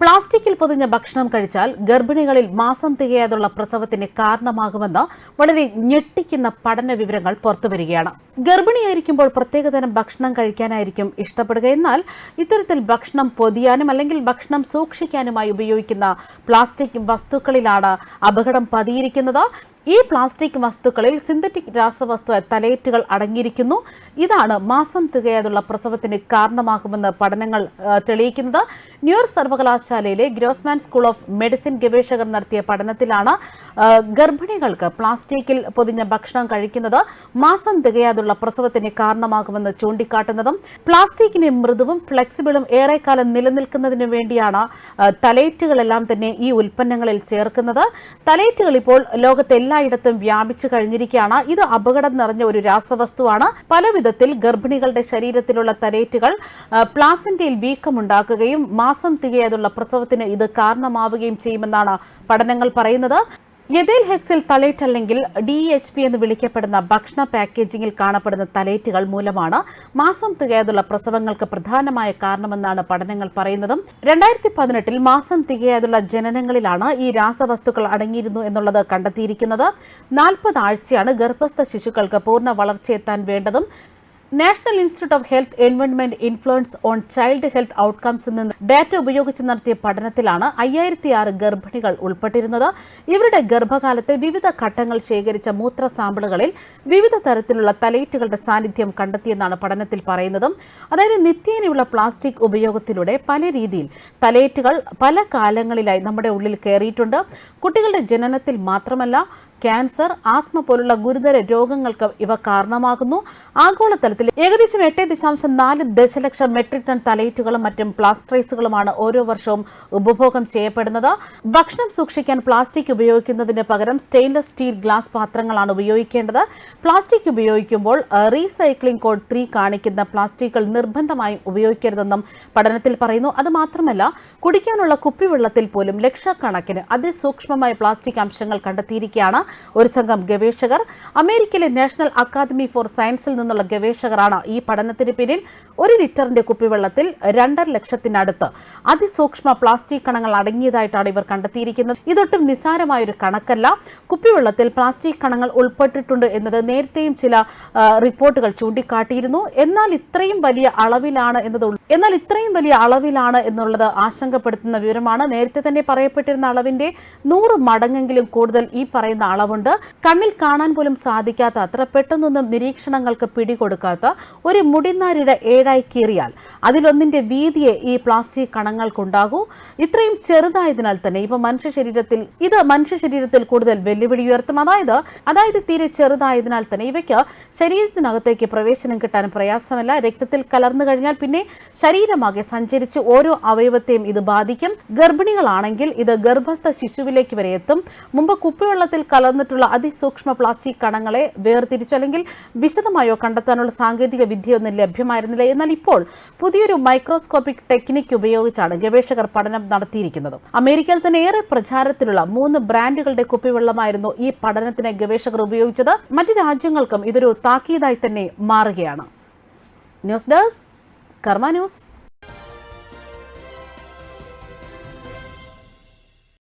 പ്ലാസ്റ്റിക്കിൽ പൊതിഞ്ഞ ഭക്ഷണം കഴിച്ചാൽ ഗർഭിണികളിൽ മാസം തികയാതുള്ള പ്രസവത്തിന് കാരണമാകുമെന്ന് വളരെ ഞെട്ടിക്കുന്ന പഠന വിവരങ്ങൾ പുറത്തുവരികയാണ് ഗർഭിണിയായിരിക്കുമ്പോൾ പ്രത്യേകതരം ഭക്ഷണം കഴിക്കാനായിരിക്കും ഇഷ്ടപ്പെടുക. എന്നാൽ ഇത്തരത്തിൽ ഭക്ഷണം പൊതിയാനും അല്ലെങ്കിൽ ഭക്ഷണം സൂക്ഷിക്കാനുമായി ഉപയോഗിക്കുന്ന പ്ലാസ്റ്റിക് വസ്തുക്കളിലാണ് അപകടം പതിയിരിക്കുന്നത്. ഈ പ്ലാസ്റ്റിക് വസ്തുക്കളിൽ സിന്തറ്റിക് രാസവസ്തു തലേറ്റുകൾ അടങ്ങിയിരിക്കുന്നു. ഇതാണ് മാസം തികയാതുള്ള പ്രസവത്തിന് കാരണമാകുമെന്ന് പഠനങ്ങൾ തെളിയിക്കുന്നത്. ന്യൂയോർക്ക് സർവകലാശാലയിലെ ഗ്രോസ്മാൻ സ്കൂൾ ഓഫ് മെഡിസിൻ ഗവേഷകർ നടത്തിയ പഠനത്തിലാണ് ഗർഭിണികൾക്ക് പ്ലാസ്റ്റിക്കിൽ പൊതിഞ്ഞ ഭക്ഷണം കഴിക്കുന്നത് മാസം തികയാതുള്ള പ്രസവത്തിന് കാരണമാകുമെന്ന് ചൂണ്ടിക്കാട്ടുന്നതും പ്ലാസ്റ്റിക്കിനെ മൃദുവും ഫ്ലെക്സിബിളും ഏറെക്കാലം നിലനിൽക്കുന്നതിനു വേണ്ടിയാണ് തലയേറ്റുകളെല്ലാം തന്നെ ഈ ഉൽപ്പന്നങ്ങളിൽ ചേർക്കുന്നത്. തലേറ്റുകൾ ഇപ്പോൾ ലോകത്ത് എല്ലായിടത്തും വ്യാപിച്ചു കഴിഞ്ഞിരിക്കുകയാണ്. ഇത് അപകടം നിറഞ്ഞ ഒരു രാസവസ്തുവാണ്. പല വിധത്തിൽ ഗർഭിണികളുടെ ശരീരത്തിലുള്ള തലേറ്റുകൾ പ്ലാസന്റയിൽ വീക്കമുണ്ടാക്കുകയും മാസം തികയാതുള്ള പ്രസവത്തിന് ഇത് കാരണമാവുകയും ചെയ്യുമെന്നാണ് പഠനങ്ങൾ പറയുന്നത്. യഥേൽ ഹെക്സിൽ തലേറ്റ് അല്ലെങ്കിൽ ഡി എച്ച് പി എന്ന് വിളിക്കപ്പെടുന്ന ഭക്ഷണ പാക്കേജിംഗിൽ കാണപ്പെടുന്ന തലേറ്റുകൾ മൂലമാണ് മാസം തികയാതുള്ള പ്രസവങ്ങൾക്ക് പ്രധാനമായ കാരണമെന്നാണ് പഠനങ്ങൾ പറയുന്നതും. രണ്ടായിരത്തി പതിനെട്ടിൽ മാസം തികയാതുള്ള ജനനങ്ങളിലാണ് ഈ രാസവസ്തുക്കൾ അടങ്ങിയിരുന്നു എന്നുള്ളത് കണ്ടെത്തിയിരിക്കുന്നത്. നാൽപ്പത് ആഴ്ചയാണ് ഗർഭസ്ഥ ശിശുക്കൾക്ക് പൂർണ വളർച്ചയെത്താൻ വേണ്ടതും national institute of health environment influence on child health outcomes നിന്ന് ഡാറ്റ ഉപയോഗിച്ച് നടത്തിയ പഠനത്തിലാണ് അയ്യായിരത്തി ആറ് ഗർഭിണികൾ ഉൾപ്പെട്ടിരുന്നത്. ഇവരുടെ ഗർഭകാലത്തെ വിവിധ ഘട്ടങ്ങൾ ശേഖരിച്ച മൂത്ര സാമ്പിളുകളിൽ വിവിധ തരത്തിലുള്ള തലയിറ്റുകളുടെ സാന്നിധ്യം കണ്ടെത്തിയെന്നാണ് പഠനത്തിൽ പറയുന്നത്. അതായത് നിത്യേനയുള്ള പ്ലാസ്റ്റിക് ഉപയോഗത്തിലൂടെ പല രീതിയിൽ തലയിറ്റുകൾ പല കാലങ്ങളിലായി നമ്മുടെ ഉള്ളിൽ കയറിയിട്ടുണ്ട്. കുട്ടികളുടെ ജനനത്തിൽ മാത്രമല്ല ക്യാൻസർ ആസ്മ പോലുള്ള ഗുരുതര രോഗങ്ങൾക്ക് ഇവ കാരണമാകുന്നു. ആഗോളതലത്തിൽ ഏകദേശം എട്ട് ദശാംശം നാല് ദശലക്ഷം മെട്രിക് ടൺ തലയിറ്റുകളും മറ്റും പ്ലാസ്ട്രൈസുകളുമാണ് ഓരോ വർഷവും ഉപഭോഗം ചെയ്യപ്പെടുന്നത്. ഭക്ഷണം സൂക്ഷിക്കാൻ പ്ലാസ്റ്റിക് ഉപയോഗിക്കുന്നതിന് പകരം സ്റ്റെയിൻലെസ് സ്റ്റീൽ ഗ്ലാസ് പാത്രങ്ങളാണ് ഉപയോഗിക്കേണ്ടത്. പ്ലാസ്റ്റിക് ഉപയോഗിക്കുമ്പോൾ റീസൈക്ലിംഗ് കോഡ് ത്രീ കാണിക്കുന്ന പ്ലാസ്റ്റിക്കുകൾ നിർബന്ധമായും ഉപയോഗിക്കരുതെന്നും പഠനത്തിൽ പറയുന്നു. അത് മാത്രമല്ല കുടിക്കാനുള്ള കുപ്പിവെള്ളത്തിൽ പോലും ലക്ഷക്കണക്കിന് അതിസൂക്ഷ്മമായ പ്ലാസ്റ്റിക് അംശങ്ങൾ കണ്ടെത്തിയിരിക്കുകയാണ്. ഒരു സംഘം ഗവേഷകർ അമേരിക്കയിലെ നാഷണൽ അക്കാദമി ഫോർ സയൻസിൽ നിന്നുള്ള ഗവേഷകരാണ് ഈ പഠനത്തിന് പിന്നിൽ. ഒരു ലിറ്ററിന്റെ കുപ്പിവെള്ളത്തിൽ രണ്ടര ലക്ഷത്തിനടുത്ത് അതിസൂക്ഷ്മ പ്ലാസ്റ്റിക് കണങ്ങൾ അടങ്ങിയതായിട്ടാണ് ഇവർ കണ്ടെത്തിയിരിക്കുന്നത്. ഇതൊട്ടും നിസ്സാരമായ ഒരു കണക്കല്ല. കുപ്പിവെള്ളത്തിൽ പ്ലാസ്റ്റിക് കണങ്ങൾ ഉൾപ്പെട്ടിട്ടുണ്ട് എന്നത് നേരത്തെയും ചില റിപ്പോർട്ടുകൾ ചൂണ്ടിക്കാട്ടിയിരുന്നു. എന്നാൽ ഇത്രയും വലിയ അളവിലാണ് എന്നത് എന്നാൽ ഇത്രയും വലിയ അളവിലാണ് എന്നുള്ളത് ആശങ്കപ്പെടുത്തുന്ന വിവരമാണ് നേരത്തെ തന്നെ പറയപ്പെട്ടിരുന്ന അളവിന്റെ നൂറ് മടങ്ങെങ്കിലും കൂടുതൽ ഈ പറയുന്ന അളവുണ്ട്. കണ്ണിൽ കാണാൻ പോലും സാധിക്കാത്ത അത്ര പെട്ടെന്നൊന്നും നിരീക്ഷണങ്ങൾക്ക് പിടികൊടുക്കാത്ത ഒരു മുടിനാരിയുടെ ഏഴായി കീറിയാൽ അതിലൊന്നിന്റെ വീതിയെ ഈ പ്ലാസ്റ്റിക് കണങ്ങൾക്കുണ്ടാകൂ. ഇത്രയും ചെറുതായതിനാൽ തന്നെ ഇപ്പൊ മനുഷ്യ ശരീരത്തിൽ ഇത് മനുഷ്യ ശരീരത്തിൽ കൂടുതൽ വെല്ലുവിളി ഉയർത്തും. അതായത് അതായത് തീരെ ചെറുതായതിനാൽ തന്നെ ഇവയ്ക്ക് ശരീരത്തിനകത്തേക്ക് പ്രവേശനം കിട്ടാൻ പ്രയാസമല്ല. രക്തത്തിൽ കലർന്നു കഴിഞ്ഞാൽ പിന്നെ ശരീരമാകെ സഞ്ചരിച്ച് ഓരോ അവയവത്തെയും ഇത് ബാധിക്കും. ഗർഭിണികളാണെങ്കിൽ ഇത് ഗർഭസ്ഥ ശിശുവിലേക്ക് വരെ എത്തും. മുമ്പ് കുപ്പിവെള്ളത്തിൽ കലർന്നിട്ടുള്ള അതിസൂക്ഷ്മ പ്ലാസ്റ്റിക് കണങ്ങളെ വേർതിരിച്ചല്ലെങ്കിൽ വിശദമായോ കണ്ടെത്താനുള്ള സാങ്കേതിക വിദ്യയൊന്നും ലഭ്യമായിരുന്നില്ല. എന്നാൽ ഇപ്പോൾ പുതിയൊരു മൈക്രോസ്കോപ്പിക് ടെക്നിക് ഉപയോഗിച്ചാണ് ഗവേഷകർ പഠനം നടത്തിയിരിക്കുന്നത്. അമേരിക്കയിൽ തന്നെ ഏറെ പ്രചാരത്തിലുള്ള മൂന്ന് ബ്രാൻഡുകളുടെ കുപ്പിവെള്ളമായിരുന്നു ഈ പഠനത്തിന് ഗവേഷകർ ഉപയോഗിച്ചത്. മറ്റു രാജ്യങ്ങൾക്കും ഇതൊരു താക്കീതായി തന്നെ മാറുകയാണ്. News desk Karma news.